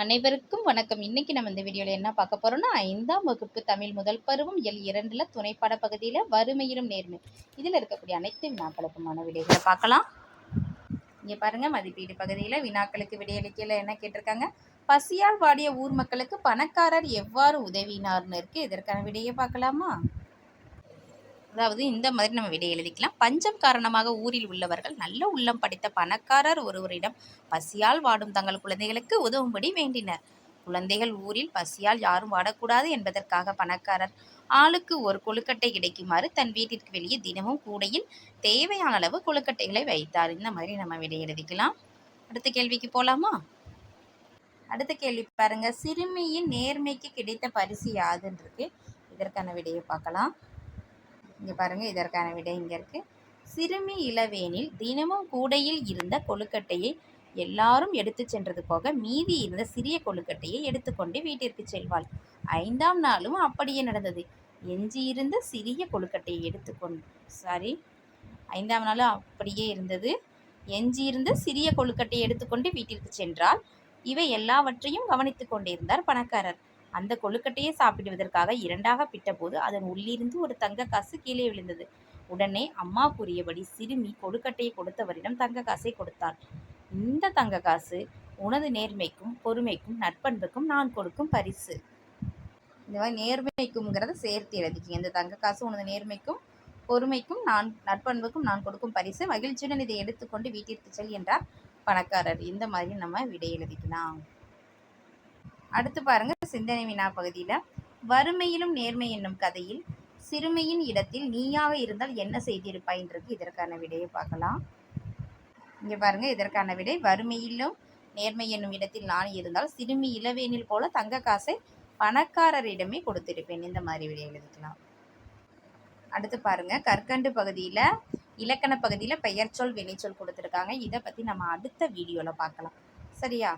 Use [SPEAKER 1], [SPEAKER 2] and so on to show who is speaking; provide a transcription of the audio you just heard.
[SPEAKER 1] அனைவருக்கும் வணக்கம். இன்னைக்கு நம்ம இந்த வீடியோவில் என்ன பார்க்க போகிறோம்னா ஐந்தாம் வகுப்பு தமிழ் முதல் பருவம் எல் இரண்டில் துணைப்பாட பகுதியில் வறுமையிலும் நேர்மை. இதில் இருக்கக்கூடிய அனைத்து வினாக்களுக்குமான விடைகளை பார்க்கலாம். இங்கே பாருங்கள் மதிப்பீடு பகுதியில் வினாக்களுக்கு விடையளிக்கையில் என்ன கேட்டிருக்காங்க? பசியால் வாடிய ஊர் மக்களுக்கு பணக்காரர் எவ்வாறு உதவினார்னு இருக்குது இதற்கான விடையை பார்க்கலாமா? அதாவது இந்த மாதிரி நம்ம விடை எழுதிக்கலாம். பஞ்சம் காரணமாக ஊரில் உள்ளவர்கள் நல்ல உள்ளம் படைத்த பணக்காரர் ஒருவரிடம் பசியால் வாடும் தங்கள் குழந்தைகளுக்கு உதவும்படி வேண்டினர். குழந்தைகள் ஊரில் பசியால் யாரும் வாடக்கூடாது என்பதற்காக பணக்காரர் ஆளுக்கு ஒரு கொழுக்கட்டை கிடைக்குமாறு தன் வீட்டிற்கு வெளியே தினமும் கூடையில் தேவையான அளவு கொழுக்கட்டைகளை வைத்தார். இந்த மாதிரி நம்ம விடை எழுதிக்கலாம். அடுத்த கேள்விக்கு போகலாமா அடுத்த கேள்வி பாருங்க. சிறுமியின் நேர்மைக்கு கிடைத்த பரிசு யாதுன்னு இருக்கு. இதற்கான விடையை பார்க்கலாம். இங்கே பாருங்கள் இதற்கான விடை இங்கே இருக்குது சிறுமி இளவேனில் தினமும் கூடையில் இருந்த கொழுக்கட்டையை எல்லாரும் எடுத்து சென்றது போக மீதி இருந்த சிறிய கொழுக்கட்டையை எடுத்துக்கொண்டு வீட்டிற்கு செல்வாள். ஐந்தாம் நாளும் அப்படியே நடந்தது. எஞ்சியிருந்த சிறிய கொழுக்கட்டையை எடுத்துக்கொண்டு சாரி ஐந்தாம் நாளும் அப்படியே இருந்தது. எஞ்சியிருந்த சிறிய கொழுக்கட்டையை எடுத்துக்கொண்டு வீட்டிற்கு சென்றால் இவை எல்லாவற்றையும் கவனித்து கொண்டிருந்தார் பணக்காரர். அந்த கொழுக்கட்டையை சாப்பிடுவதற்காக இரண்டாக பிட்டபோது அதன் உள்ளிருந்து ஒரு தங்க காசு கீழே விழுந்தது. உடனே அம்மா கூறியபடி சிறுமி கொழுக்கட்டையை கொடுத்தவரிடம் தங்க காசை கொடுத்தாள். இந்த தங்க காசு உனது நேர்மைக்கும் பொறுமைக்கும் நட்பண்புக்கும் நான் கொடுக்கும் பரிசு. இந்த மாதிரி நேர்மைக்கும்ங்கிறத சேர்த்து எழுதிக்கிங்க இந்த தங்க காசு உனது நேர்மைக்கும் பொறுமைக்கும் நான் நட்பண்புக்கும் நான் கொடுக்கும் பரிசு. மகிழ்ச்சியுடன் இதை எடுத்துக்கொண்டு வீட்டிற்கு செல் என்றார் பணக்காரர். இந்த மாதிரி நம்ம விடை எழுதிக்கலாம். அடுத்து பாருங்க சிந்தனை வினா பகுதியில் வறுமையிலும் நேர்மை என்னும் கதையில் சிறுமையின் இடத்தில் நீயாக இருந்தால் என்ன செய்திருப்பாயின்றது இதற்கான விடையை பார்க்கலாம். இங்கே பாருங்க இதற்கான விடை வறுமையிலும் நேர்மை என்னும் இடத்தில் நான் இருந்தால் சிறுமி இளவேனில் போல தங்க காசை பணக்காரரிடமே கொடுத்திருப்பேன். இந்த மாதிரி விடை எழுதிக்கலாம். அடுத்து பாருங்க கற்கண்டு பகுதியில் இலக்கண பகுதியில் பெயர்ச்சொல் வினைச்சொல் கொடுத்துருக்காங்க. இதை பற்றி நம்ம அடுத்த வீடியோவில் பார்க்கலாம். சரியா?